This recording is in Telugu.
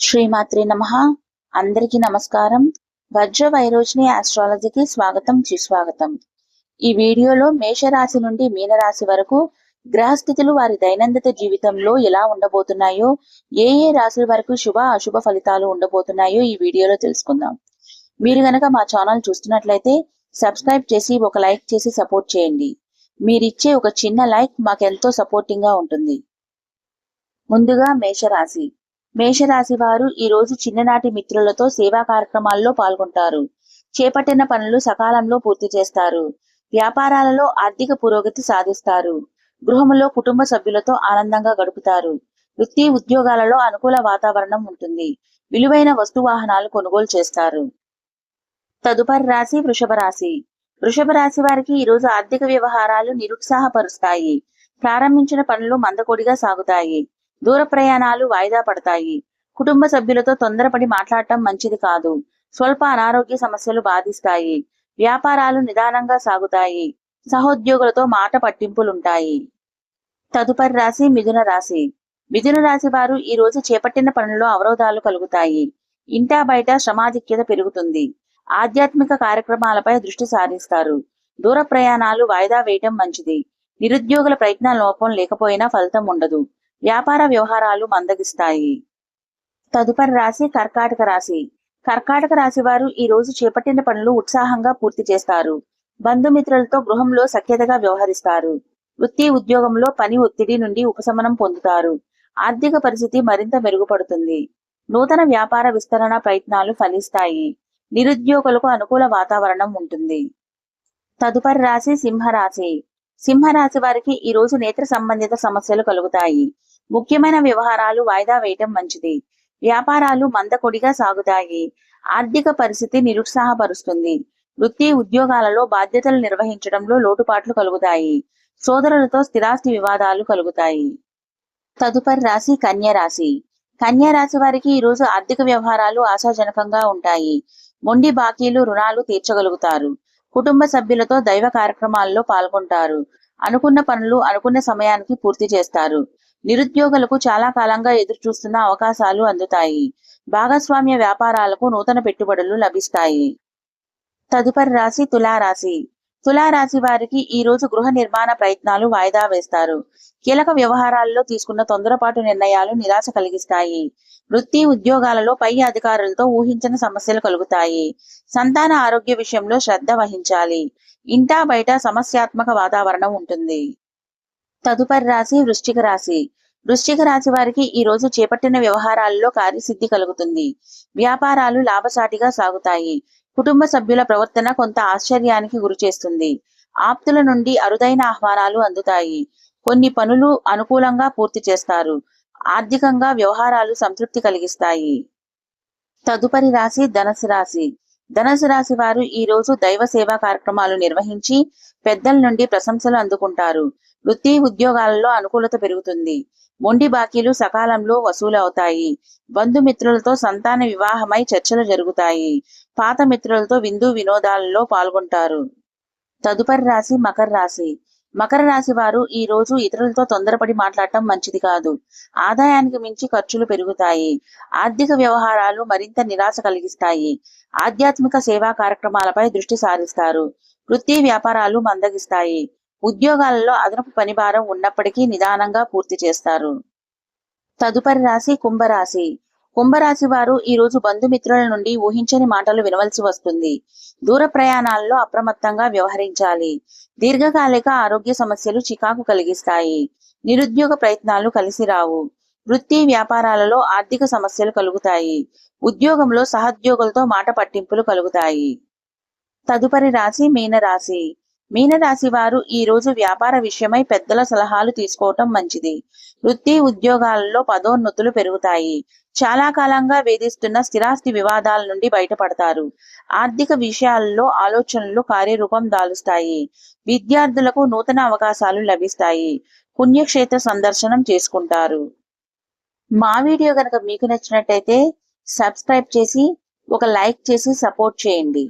శ్రీమాత్రి నమ. అందరికీ నమస్కారం. వజ్ర వైరోచిని ఆస్ట్రాలజీకి స్వాగతం సుస్వాగతం. ఈ వీడియోలో మేషరాశి నుండి మీనరాశి వరకు గ్రహస్థితులు వారి దైనందిన జీవితంలో ఎలా ఉండబోతున్నాయో ఏ ఏ రాశుల వరకు శుభ అశుభ ఫలితాలు ఉండబోతున్నాయో ఈ వీడియోలో తెలుసుకుందాం. మీరు గనక మా ఛానల్ చూస్తున్నట్లయితే సబ్స్క్రైబ్ చేసి ఒక లైక్ చేసి సపోర్ట్ చేయండి. మీరిచ్చే ఒక చిన్న లైక్ మాకెంతో సపోర్టింగ్గా ఉంటుంది. ముందుగా మేషరాశి. మేషరాశి వారు ఈ రోజు చిన్ననాటి మిత్రులతో సేవా కార్యక్రమాల్లో పాల్గొంటారు. చేపట్టిన పనులు సకాలంలో పూర్తి చేస్తారు. వ్యాపారాలలో ఆర్థిక పురోగతి సాధిస్తారు. గృహంలో కుటుంబ సభ్యులతో ఆనందంగా గడుపుతారు. వృత్తి ఉద్యోగాలలో అనుకూల వాతావరణం ఉంటుంది. విలువైన వస్తు వాహనాలు కొనుగోలు చేస్తారు. తదుపరి రాశి వృషభ రాశి. వృషభ రాశి వారికి ఈ రోజు ఆర్థిక వ్యవహారాలు నిరుత్సాహపరుస్తాయి. ప్రారంభించిన పనులు మందకొడిగా సాగుతాయి. దూర ప్రయాణాలు వాయిదా పడతాయి. కుటుంబ సభ్యులతో తొందరపడి మాట్లాడటం మంచిది కాదు. స్వల్ప అనారోగ్య సమస్యలు బాధిస్తాయి. వ్యాపారాలు నిదానంగా సాగుతాయి. సహోద్యోగులతో మాట పట్టింపులుంటాయి. తదుపరి రాశి మిథున రాశి. మిథున రాశి వారు ఈ రోజు చేపట్టిన పనుల్లో అవరోధాలు కలుగుతాయి. ఇంటా బయట శ్రమాధిక్యత పెరుగుతుంది. ఆధ్యాత్మిక కార్యక్రమాలపై దృష్టి సారిస్తారు. దూర ప్రయాణాలు వాయిదా వేయటం మంచిది. నిరుద్యోగుల ప్రయత్నాల లోపం లేకపోయినా ఫలితం ఉండదు. వ్యాపార వ్యవహారాలు మందగిస్తాయి. తదుపరి రాశి కర్కాటక రాశి. కర్కాటక రాశి వారు ఈ రోజు చేపట్టిన పనులు ఉత్సాహంగా పూర్తి చేస్తారు. బంధుమిత్రులతో గృహంలో సఖ్యతగా వ్యవహరిస్తారు. వృత్తి ఉద్యోగంలో పని ఒత్తిడి నుండి ఉపశమనం పొందుతారు. ఆర్థిక పరిస్థితి మరింత మెరుగుపడుతుంది. నూతన వ్యాపార విస్తరణ ప్రయత్నాలు ఫలిస్తాయి. నిరుద్యోగులకు అనుకూల వాతావరణం ఉంటుంది. తదుపరి రాశి సింహరాశి. సింహరాశి వారికి ఈ రోజు నేత్ర సంబంధిత సమస్యలు కలుగుతాయి. ముఖ్యమైన వ్యవహారాలు వాయిదా వేయటం మంచిది. వ్యాపారాలు మందకొడిగా సాగుతాయి. ఆర్థిక పరిస్థితి నిరుత్సాహపరుస్తుంది. వృత్తి ఉద్యోగాలలో బాధ్యతలు నిర్వహించడంలో లోటుపాట్లు కలుగుతాయి. సోదరులతో స్థిరాస్తి వివాదాలు కలుగుతాయి. తదుపరి రాశి కన్య రాశి. కన్యా రాశి వారికి ఈ రోజు ఆర్థిక వ్యవహారాలు ఆశాజనకంగా ఉంటాయి. మొండి బాకీలు రుణాలు తీర్చగలుగుతారు. కుటుంబ సభ్యులతో దైవ కార్యక్రమాల్లో పాల్గొంటారు. అనుకున్న పనులు అనుకున్న సమయానికి పూర్తి చేస్తారు. నిరుద్యోగులకు చాలా కాలంగా ఎదురు చూస్తున్న అవకాశాలు అందుతాయి. భాగస్వామ్య వ్యాపారాలకు నూతన పెట్టుబడులు లభిస్తాయి. తదుపరి రాశి తులారాశి. తులారాశి వారికి ఈ రోజు గృహ నిర్మాణ ప్రయత్నాలు వాయిదా వేస్తారు. కీలక వ్యవహారాల్లో తీసుకున్న తొందరపాటు నిర్ణయాలు నిరాశ కలిగిస్తాయి. వృత్తి ఉద్యోగాలలో పై అధికారులతో ఊహించని సమస్యలు కలుగుతాయి. సంతాన ఆరోగ్య విషయంలో శ్రద్ధ వహించాలి. ఇంటా బయట సమస్యాత్మక వాతావరణం ఉంటుంది. తదుపరి రాశి వృశ్చిక రాశి. వృశ్చిక రాశి వారికి ఈ రోజు చేపట్టిన వ్యవహారాల్లో కార్యసిద్ధి కలుగుతుంది. వ్యాపారాలు లాభసాటిగా సాగుతాయి. కుటుంబ సభ్యుల ప్రవర్తన కొంత ఆశ్చర్యానికి గురి చేస్తుంది. ఆప్తుల నుండి అరుదైన ఆహ్వానాలు అందుతాయి. కొన్ని పనులు అనుకూలంగా పూర్తి చేస్తారు. ఆర్థికంగా వ్యవహారాలు సంతృప్తి కలిగిస్తాయి. తదుపరి రాశి ధనసు రాశి. ధనుసు రాశి వారు ఈ రోజు దైవ సేవా కార్యక్రమాలు నిర్వహించి పెద్దల నుండి ప్రశంసలు అందుకుంటారు. వృత్తి ఉద్యోగాలలో అనుకూలత పెరుగుతుంది. మొండి బాకీలు సకాలంలో వసూలు అవుతాయి. బంధుమిత్రులతో సంతాన వివాహమై చర్చలు జరుగుతాయి. పాత మిత్రులతో విందు వినోదాలలో పాల్గొంటారు. తదుపరి రాశి మకర రాశి. మకర రాశి వారు ఈ రోజు ఇతరులతో తొందరపడి మాట్లాడటం మంచిది కాదు. ఆదాయానికి మించి ఖర్చులు పెరుగుతాయి. ఆర్థిక వ్యవహారాలు మరింత నిరాశ కలిగిస్తాయి. ఆధ్యాత్మిక సేవా కార్యక్రమాలపై దృష్టి సారిస్తారు. వృత్తి వ్యాపారాలు మందగిస్తాయి. ఉద్యోగాలలో అదనపు పనిభారం ఉన్నప్పటికీ నిదానంగా పూర్తి చేస్తారు. తదుపరి రాశి కుంభరాశి. కుంభరాశి వారు ఈ రోజు బంధుమిత్రుల నుండి ఊహించని మాటలు వినవలసి వస్తుంది. దూర ప్రయాణాల్లో అప్రమత్తంగా వ్యవహరించాలి. దీర్ఘకాలిక ఆరోగ్య సమస్యలు చికాకు కలిగిస్తాయి. నిరుద్యోగ ప్రయత్నాలు కలిసి రావు. వృత్తి వ్యాపారాలలో ఆర్థిక సమస్యలు కలుగుతాయి. ఉద్యోగంలో సహోద్యోగులతో మాట పట్టింపులు కలుగుతాయి. తదుపరి రాశి మీనరాశి. మీనరాశి వారు ఈ రోజు వ్యాపార విషయమై పెద్దల సలహాలు తీసుకోవటం మంచిది. వృత్తి ఉద్యోగాలలో పదోన్నతులు పెరుగుతాయి. చాలా కాలంగా వేధిస్తున్న స్థిరాస్తి వివాదాల నుండి బయటపడతారు. ఆర్థిక విషయాల్లో ఆలోచనలు కార్యరూపం దాలుస్తాయి. విద్యార్థులకు నూతన అవకాశాలు లభిస్తాయి. పుణ్యక్షేత్ర సందర్శనం చేసుకుంటారు. మా వీడియో కనుక మీకు నచ్చినట్టయితే సబ్స్క్రైబ్ చేసి ఒక లైక్ చేసి సపోర్ట్ చేయండి.